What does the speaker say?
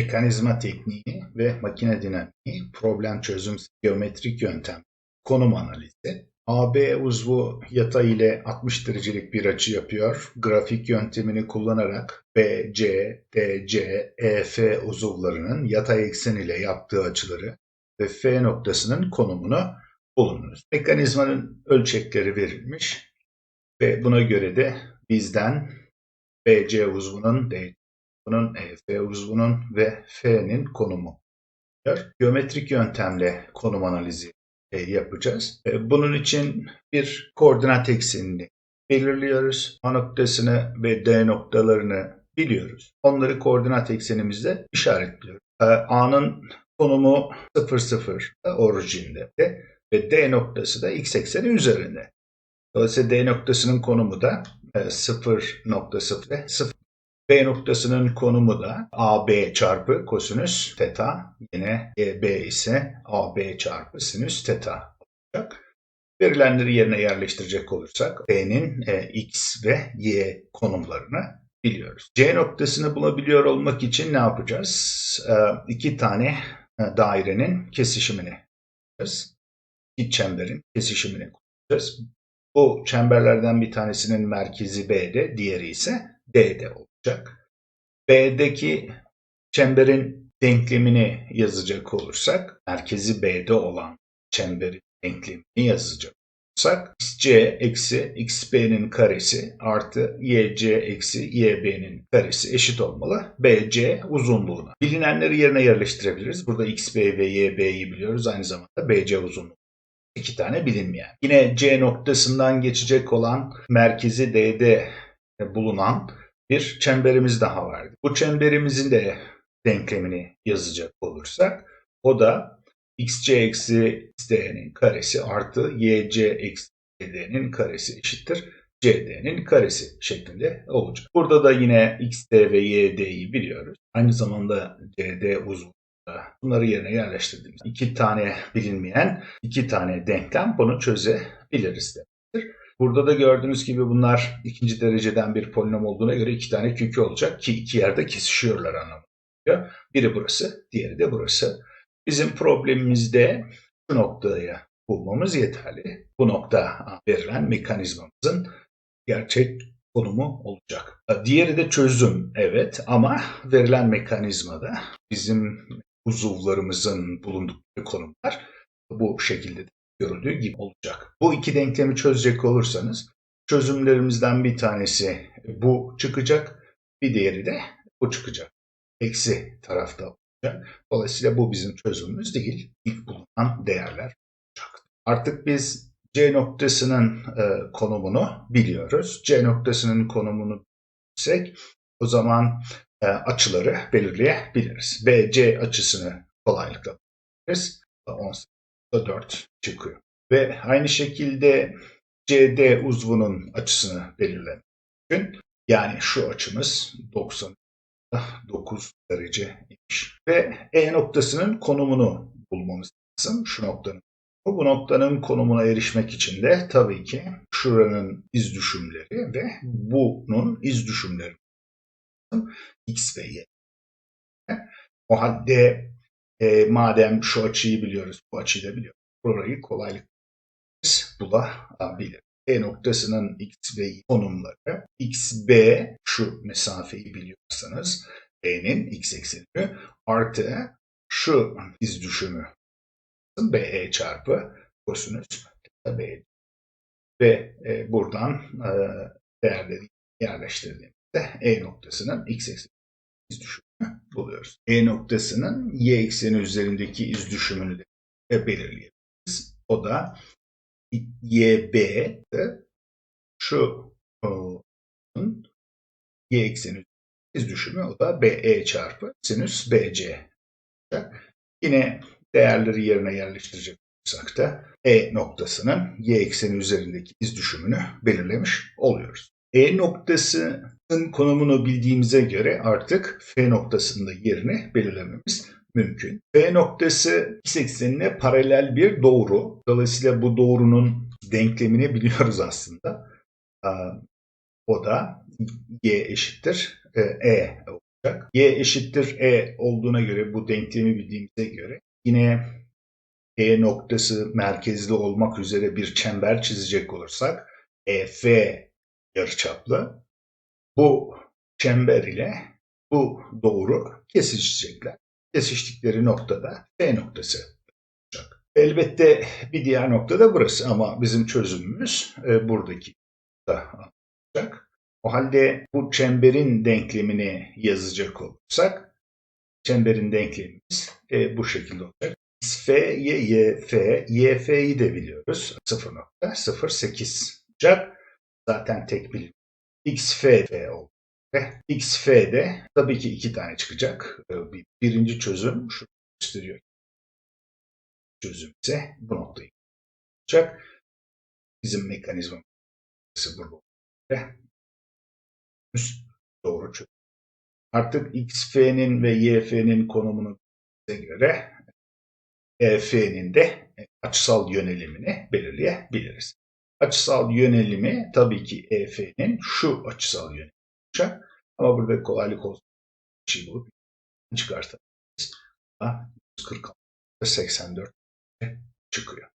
mekanizma tekniği ve makine dinamiği, problem çözüm geometrik yöntem, konum analizi. AB uzvu yatay ile 60 derecelik bir açı yapıyor. Grafik yöntemini kullanarak BC, DC, EF uzuvlarının yatay eksen ile yaptığı açıları ve F noktasının konumunu bulunuz. Mekanizmanın ölçekleri verilmiş ve buna göre de bizden BC uzvunun, DC uzvunun, EF uzvunun ve F'nin konumu. Geometrik yöntemle konum analizi e, yapacağız. E, bunun için bir koordinat eksenini belirliyoruz. A noktasını ve D noktalarını biliyoruz. Onları koordinat eksenimizde işaretliyoruz. E, A'nın konumu 0, 0 orijinde ve D noktası da x ekseni üzerinde. Dolayısıyla D noktasının konumu da 0.0 ve 0. B noktasının konumu da AB çarpı kosinüs teta. Yine B ise AB çarpı sinüs teta olacak. Verilenleri yerine yerleştirecek olursak B'nin e, X ve Y konumlarını biliyoruz. C noktasını bulabiliyor olmak için ne yapacağız? E, iki tane e, dairenin kesişimini yapacağız. İki çemberin kesişimini kuracağız. Bu çemberlerden bir tanesinin merkezi B'de, diğeri ise D'de olacak. B'deki çemberin denklemini yazacak olursak, merkezi B'de olan çemberin denklemini yazacak olursak, xc eksi xb'nin karesi artı yc eksi yb'nin karesi eşit olmalı bc uzunluğuna. Bilinenleri yerine yerleştirebiliriz. Burada xb ve yb'yi biliyoruz. Aynı zamanda bc uzunluğu iki tane bilinmeyen. Yine C noktasından geçecek olan merkezi D'de bulunan bir çemberimiz daha vardı. Bu çemberimizin de denklemini yazacak olursak o da xc eksi xd'nin karesi artı yc eksi cd'nin karesi eşittir cd'nin karesi şeklinde olacak. Burada da yine xd ve yd'yi biliyoruz. Aynı zamanda cd uzun Bunları yerine yerleştirdiğimiz iki tane bilinmeyen, iki tane denklem bunu çözebiliriz demektir. Burada da gördüğünüz gibi bunlar ikinci dereceden bir polinom olduğuna göre iki tane kökü olacak ki iki yerde kesişiyorlar anlamında. Biri burası, diğeri de burası. Bizim problemimizde şu noktayı bulmamız yeterli. Bu nokta verilen mekanizmamızın gerçek konumu olacak. Diğeri de çözüm evet ama verilen mekanizmada bizim uzuvlarımızın bulundukları konumlar bu şekilde görüldüğü gibi olacak. Bu iki denklemi çözecek olursanız çözümlerimizden bir tanesi bu çıkacak, bir diğeri de bu çıkacak. Eksi tarafta olacak. Dolayısıyla bu bizim çözümümüz değil. İlk bulunan değerler olacak. Artık biz C noktasının e, konumunu biliyoruz. C noktasının konumunu bilirsek o zaman e, açıları belirleyebiliriz. BC açısını kolaylıkla bulabiliriz. 18.4 çıkıyor. Ve aynı şekilde CD uzvunun açısını belirlemek için yani şu açımız 99 derece imiş. Ve E noktasının konumunu bulmamız lazım. Şu noktanın bu noktanın konumuna erişmek için de tabii ki şuranın iz düşümleri ve bunun iz düşümleri X ve Y. O halde e, madem şu açıyı biliyoruz, bu açıyı da biliyoruz. Burayı kolaylıkla bulabilir. E noktasının X ve Y konumları. X, B şu mesafeyi biliyorsanız E'nin X ekseni artı şu iz düşümü BE çarpı kosinüs B. Ve e, buradan e, değerleri yerleştirdiğimizde E noktasının X ekseni iz düşümünü buluyoruz. E noktasının Y ekseni üzerindeki iz düşümünü de belirleyebiliriz. O da YB şu onun Y ekseni iz düşümü o da BE çarpı sinüs BC. Yine değerleri yerine yerleştirecek olursak da E noktasının Y ekseni üzerindeki iz düşümünü belirlemiş oluyoruz. E noktasının konumunu bildiğimize göre artık F noktasında yerini belirlememiz mümkün. F noktası x eksenine paralel bir doğru. Dolayısıyla bu doğrunun denklemini biliyoruz aslında. O da y eşittir e. olacak. Y eşittir E olduğuna göre bu denklemi bildiğimize göre yine E noktası merkezli olmak üzere bir çember çizecek olursak EF yarıçaplı bu çember ile bu doğru kesişecekler. Kesiştikleri noktada F noktası olacak. Elbette bir diğer nokta da burası ama bizim çözümümüz e, buradaki da olacak. O halde bu çemberin denklemini yazacak olursak çemberin denklemimiz e, bu şekilde olacak. F, Y, Y, F, Y, F'yi de biliyoruz. 0.08 olacak. Zaten tek bilim. X, F, F oldu. Ve X, F'de tabii ki iki tane çıkacak. E, bir- Birinci çözüm şu gösteriyor. Çözüm ise bu noktayı olacak. Bizim mekanizmamız burada olacak. Doğru çözüm. Artık XF'nin ve YF'nin konumunu göre EF'nin de açısal yönelimini belirleyebiliriz. Açısal yönelimi tabii ki EF'nin şu açısal yönelimi olacak. Ama burada kolaylık olsun bir şey bulup çıkartabiliriz. 146 84 çıkıyor.